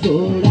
corazón.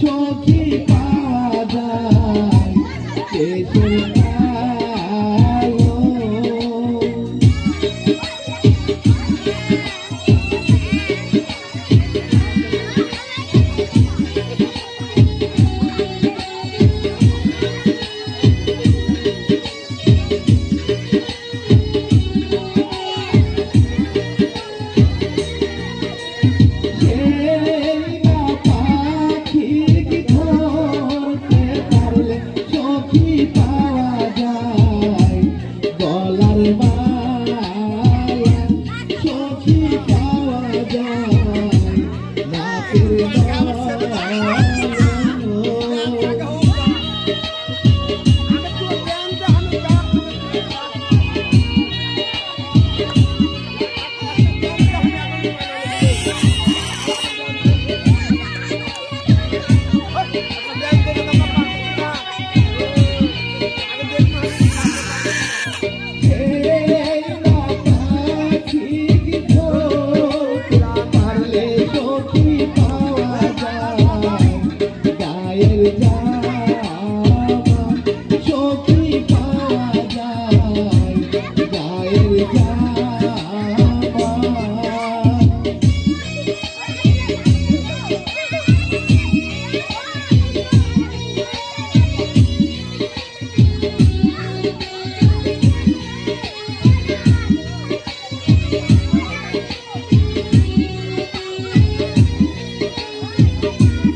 সখী পাওয়া যায় পারলে সখী Música